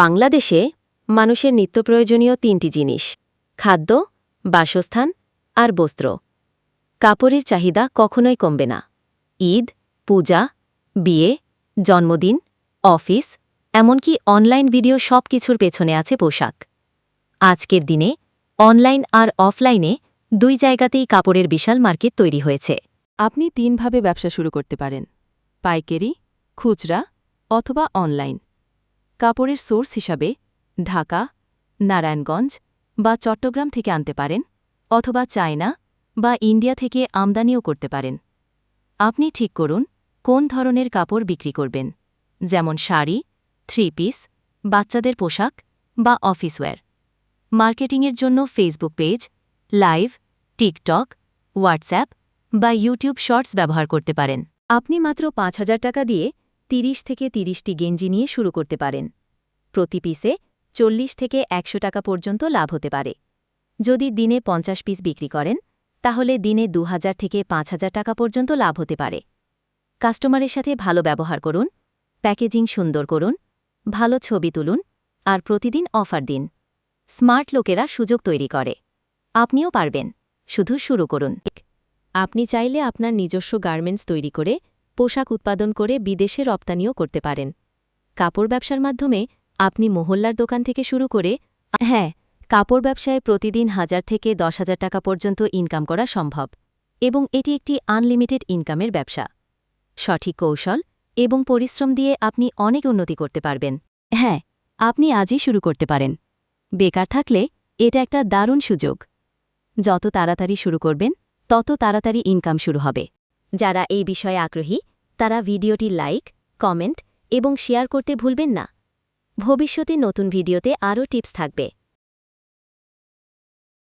বাংলাদেশে মানুষের নিত্যপ্রয়োজনীয় তিনটি জিনিস, খাদ্য, বাসস্থান আর বস্ত্র। কাপড়ের চাহিদা কখনোই কমবে না। ঈদ, পূজা, বিয়ে, জন্মদিন, অফিস, এমনকি অনলাইন ভিডিও সব কিছুর পেছনে আছে পোশাক। আজকের দিনে অনলাইন আর অফলাইনে দুই জায়গাতেই কাপড়ের বিশাল মার্কেট তৈরি হয়েছে। আপনি তিনভাবে ব্যবসা শুরু করতে পারেন। পাইকারি, খুচরা অথবা অনলাইন। কাপড়ের সোর্স হিসাবে ঢাকা, নারায়ণগঞ্জ বা চট্টগ্রাম থেকে আনতে পারেন অথবা চায়না বা ইন্ডিয়া থেকে আমদানিও করতে পারেন। আপনি ঠিক করুন কোন ধরনের কাপড় বিক্রি করবেন, যেমন শাড়ি, থ্রি পিস, বাচ্চাদের পোশাক বা অফিসওয়্যার মার্কেটিংয়ের জন্য Facebook page, live, TikTok, WhatsApp বা ইউটিউব শর্টস ব্যবহার করতে পারেন। আপনি মাত্র পাঁচ হাজার টাকা দিয়ে ৩০ থেকে তিরিশটি গেঞ্জি নিয়ে শুরু করতে পারেন। প্রতি পিসে চল্লিশ থেকে একশো টাকা পর্যন্ত লাভ হতে পারে। যদি দিনে পঞ্চাশ পিস বিক্রি করেন, তাহলে দিনে দু হাজার থেকে পাঁচ হাজার টাকা পর্যন্ত লাভ হতে পারে। কাস্টমারের সাথে ভালো ব্যবহার করুন, প্যাকেজিং সুন্দর করুন, ভালো ছবি তুলুন আর প্রতিদিন অফার দিন। স্মার্ট লোকেরা সুযোগ তৈরি করে। আপনিও পারবেন। শুধু শুরু করুন। আপনি চাইলে আপনার নিজস্ব গার্মেন্টস তৈরি করে, পোশাক উৎপাদন করে বিদেশে রপ্তানিও করতে পারেন। কাপড় ব্যবসার মাধ্যমে আপনি মহল্লার দোকান থেকে শুরু করে হ্যাঁ কাপড় ব্যবসায় প্রতিদিন হাজার থেকে দশ হাজার টাকা পর্যন্ত ইনকাম করা সম্ভব, এবং এটি একটি আনলিমিটেড ইনকামের ব্যবসা। সঠিক কৌশল এবং পরিশ্রম দিয়ে আপনি অনেক উন্নতি করতে পারবেন। হ্যাঁ আপনি আজই শুরু করতে পারেন। বেকার থাকলে এটা একটা দারুণ সুযোগ। যত তাড়াতাড়ি শুরু করবেন, তত তাড়াতাড়ি ইনকাম শুরু হবে। যারা এই বিষয়ে আগ্রহী, তারা ভিডিওটি লাইক কমেন্ট এবং শেয়ার করতে ভুলবেন না। ভবিষ্যতে নতুন ভিডিওতে আরও টিপস থাকবে।